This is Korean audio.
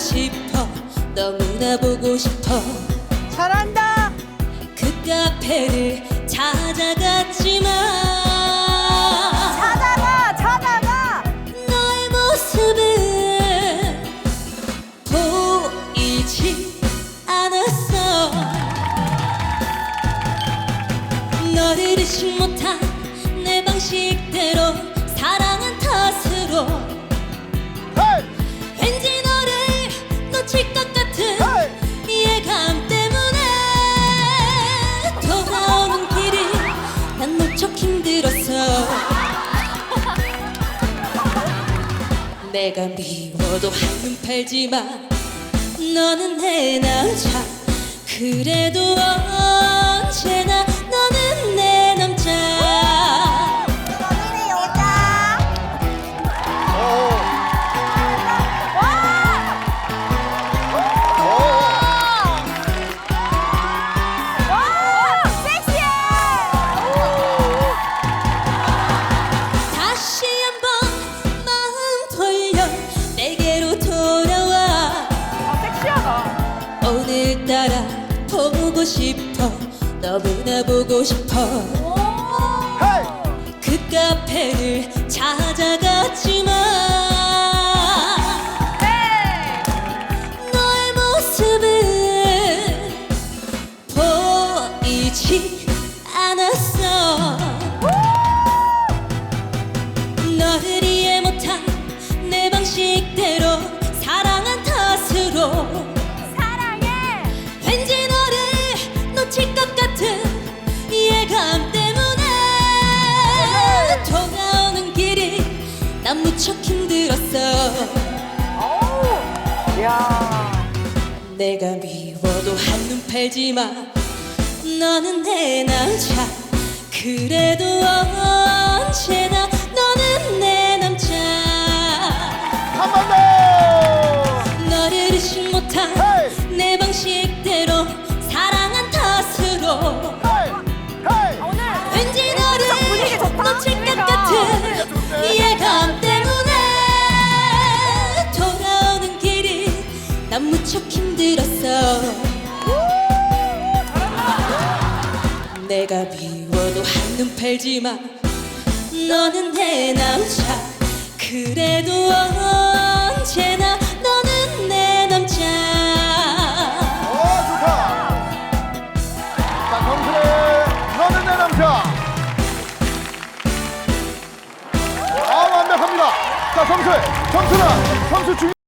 싶어. 너무나 보고 싶어. 잘한다. 그 카페를 찾아갔지만 찾아가 찾아가. 너의 모습은 보이지 않았어. 너를 잊지 못한 내 방식대로 사랑을 내가 미워도 한눈 팔지마. 너는 내 남자 그래도 오늘따라 보고 싶어. 너무나 보고 싶어. 그 카페를 찾아갔 무척 힘들었어. 야. 내가 미워도 한눈 팔지 마 너는 내 남자 그래도 언제나 너는 내 남자 한 번 더! 너를 의식 못한! 내 방식대로 무척 힘들었어 내가 미워도 한눈 팔지 마 너는 내 남자 그래도 언제나 너는 내 남자 오, 좋다! 자, 정수의 너는 내 남자! 아, 완벽합니다! 자, 정수! 정수는! 정수 중